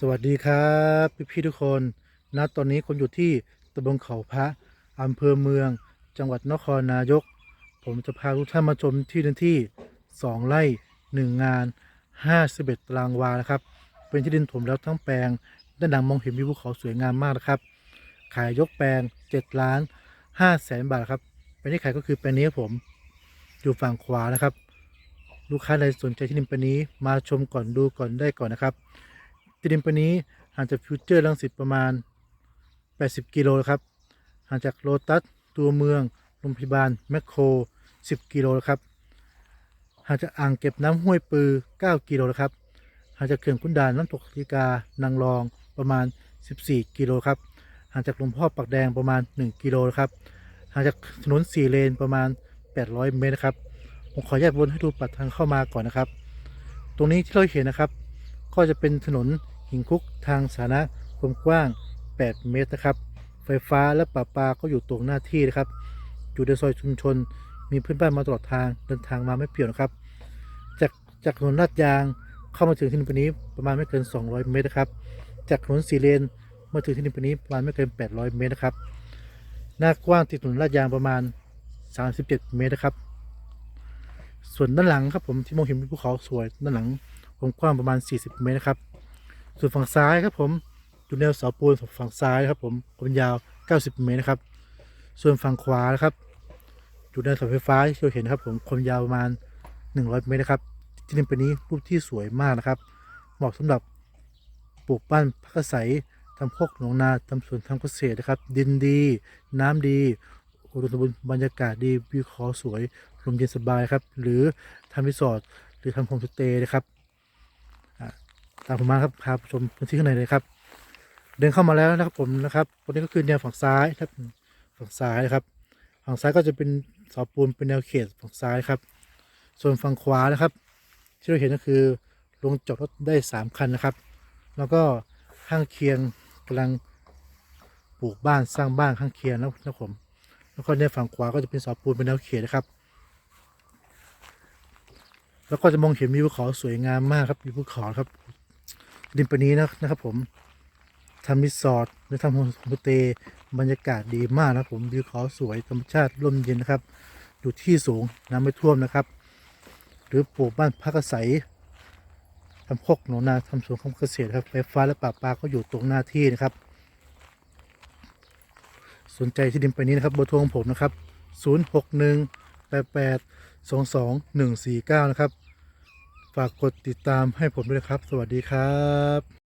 สวัสดีครับพี่พี่ๆทุกคนณตอนนี้คนอยู่ที่ตำบลเขาพระอำเภอเมือง จังหวัดนครนายก ผมจะพาทุกท่านมาชมที่ดินที่ 2 ไร่ 1 งาน 51ตารางวานะครับ เป็นที่ดินถมแล้วทั้งแปลง ด้านหลังมองเห็นวิวภูเขาสวยงามมากนะครับ ขายยกแปลง7ล้าน5แสนบาทครับเป็นที่ขายก็คือแปลงนี้ครับผมอยู่ฝั่งขวานะครับ ลูกค้าใดสนใจที่ดินแปลงนี้มาชมก่อนดูก่อนได้ก่อนนะครับ ที่ดินแปลงนี้ห่างจากฟิวเจอร์ลังสิตประมาณ 80 กิโลครับ ห่างจากโลตัสตัวเมืองโรงพยาบาลแมคโคร 10 กิโลครับ ห่างจากอ่างเก็บน้ำห้วยปือ 9 กิโลครับ ห่างจากเขื่อนขุนด่านน้ำตกลีกานางรองประมาณ 14 กิโลครับ ห่างจากหลวงพ่อปักแดงประมาณ 1 กิโลครับ ห่างจากถนน 4 เลนประมาณ 800 เมตรนะครับ ผมขออนุญาตวนให้ดูปัดทางเข้ามาก่อนนะครับ ตรงนี้ที่เราเห็นนะครับ ก็จะเป็นถนน หินคุกทางสาธารณะความกว้าง 8 เมตรนะครับ ไฟฟ้าและประปาก็อยู่ตรงหน้าที่นะครับ อยู่ในซอยชุมชน มีเพื่อนบ้านมาตลอดทางเดินทางมาไม่เปลี่ยวนะครับ จากจากถนนลาดยางเข้ามาถึงที่นี่ปนี้ประมาณไม่เกิน 200 เมตรนะครับ จากถนนสีเลนมาถึงที่นี่ปนี้ประมาณไม่เกิน 800 เมตรนะครับ หน้ากว้างติดถนนลาดยางประมาณ 37 เมตรนะครับ ส่วนด้านหลังครับผมที่มองเห็นเป็นภูเขาสวยด้านหลังความกว้างประมาณ 40 เมตรนะครับ ส่วนฝั่งซ้ายครับผมอยู่แนวเสาปูนฝั่งซ้ายครับผมความยาว 90 เมตรนะครับ ส่วนฝั่งขวานะครับอยู่แนวเสาไฟฟ้าที่เราเห็นครับผมความยาวประมาณ 100 เมตรนะครับ ที่ดินเป็นนี้รูปที่สวยมากนะครับ เหมาะสำหรับปลูกบ้านพักอาศัยทำพกหนองนาทำสวนทำเกษตรนะครับ ดินดี น้ำดีอุดมสมบูรณ์บรรยากาศดีวิวเขาสวยลมเย็นสบายครับ หรือทำรีสอร์ทหรือทำโฮมสเตย์นะครับ ตามผมมาครับพาชมพื้นที่ข้างในเลยครับ เดินเข้ามาแล้วนะครับผมนะครับตรงนี้ก็คือแนวฝั่งซ้ายครับฝั่งซ้ายนะครับ ฝั่งซ้ายก็จะเป็นเสาปูนเป็นแนวเขตฝั่งซ้ายครับ ส่วนฝั่งขวานะครับ ที่เราเห็นก็คือลงจอดรถได้สามคันนะครับ แล้วก็ข้างเคียงกำลังปลูกบ้านสร้างบ้านข้างเคียงนะครับผมแล้วก็ในฝั่งขวาก็จะเป็นเสาปูนเป็นแนวเขตนะครับ แล้วก็จะมองเห็นวิวภูเขาสวยงามมากครับวิวภูเขาครับ ดินปนี้นะนะครับ ผมทำรีสอร์ทหรือทำโฮมสเตย์บรรยากาศดีมากนะผมวิวเขาสวยธรรมชาติร่มเย็นนะครับ อยู่ที่สูงน้ำไม่ท่วมนะครับ หรือปลูกบ้านพักอาศัยทำพกหนองนาทำสวนเกษตรครับไฟฟ้าและป่าปลาก็อยู่ตรงหน้าที่นะครับ สนใจที่ดินไปนี้นะครับเบอร์โทรของผมนะครับ 061 88 22 149 นะครับ ฝากกดติดตามให้ผมด้วยครับ สวัสดีครับ